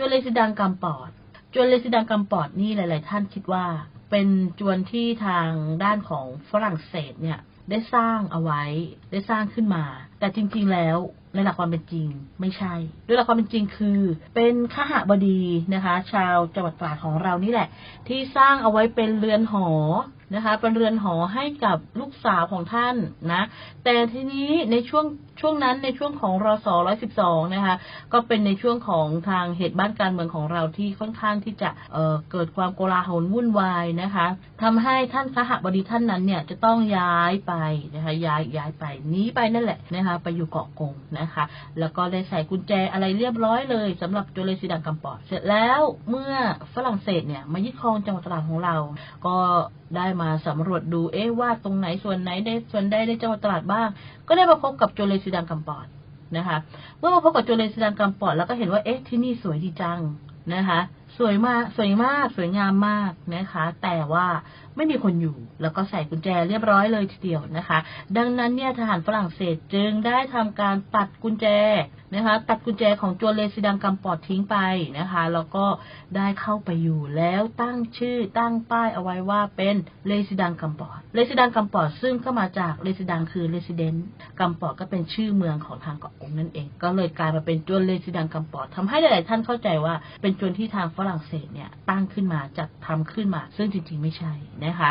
จวนเลซิดังกัมปอด จวนเลซิดังกัมปอดนี่หลาย ๆ ท่านคิดว่า เป็นจวนที่ทางด้านของฝรั่งเศสเนี่ยได้สร้างเอาไว้ได้สร้างขึ้นมา แต่จริง ๆ แล้วในหลักความเป็นจริงไม่ใช่ด้วยหลักความเป็นจริงคือ เป็นข้าหบดีนะคะ ชาวจังหวัดตราดของเรานี่แหละ ที่สร้างเอาไว้เป็นเรือนหอ นะคะเป็นเรือนหอให้กับลูกสาวของท่านนะ แต่ทีนี้ในช่วงช่วงนั้นในช่วงของรศ112นะคะ ก็เป็นในช่วงของทางเหตุบ้านการเมืองของเราที่ค่อนข้างที่จะเเกิดความโกลาหลวุ่นวายนะคะทำให้ท่านคหบดีท่านนั้นเนี่ยจะต้องย้ายไปนะคะย้ายย้ายไปหนีไปนั่นแหละนะคะไปอยู่เกาะกงนะคะ แล้วก็ได้ใส่กุญแจอะไรเรียบร้อยเลยสำหรับโจเลซิดังกัมปอดเสร็จแล้วเมื่อฝรั่งเศสเนี่ยมายึดครองจังหวัดตราดของเรา ก็ ได้มาสำรวจดูเอ๊ะว่าตรงไหนส่วนไหนได้ส่วนใดในจังหวัดตราดบ้าง ก็ได้มาพบกับโจเลซิดังกัมปอดนะคะเมื่อมาพบกับโจเลซิดังกัมปอดแล้วก็เห็นว่าเอ๊ะที่นี่สวยดีจังนะคะสวยมากสวยมากสวยงามมากนะคะ แต่ว่าไม่มีคนอยู่ แล้วก็ใส่กุญแจเรียบร้อยเลยทีเดียวนะคะ ดังนั้นเนี่ยทหารฝรั่งเศสจึงได้ทำการตัดกุญแจ นะคะ ตัดกุญแจของโจเลซิดังกัมปอดทิ้งไปนะคะ แล้วก็ได้เข้าไปอยู่แล้วตั้งชื่อตั้งป้ายเอาไว้ว่าเป็นเลซิดังกัมปอดเลซิดังกัมปอดซึ่งก็มาจากเลซิดังคือเลซิเดนต์กัมปอดก็เป็นชื่อเมืองของทางเกาะกงนั่นเอง ก็เลยกลายมาเป็นจวนเลซิดังกัมปอดทำให้หลาย ๆ ท่านเข้าใจว่าเป็นจวนที่ทางฝรั่งเศสเนี่ยตั้งขึ้นมาจัดทำขึ้นมา ซึ่งจริง ๆ ไม่ใช่นะคะ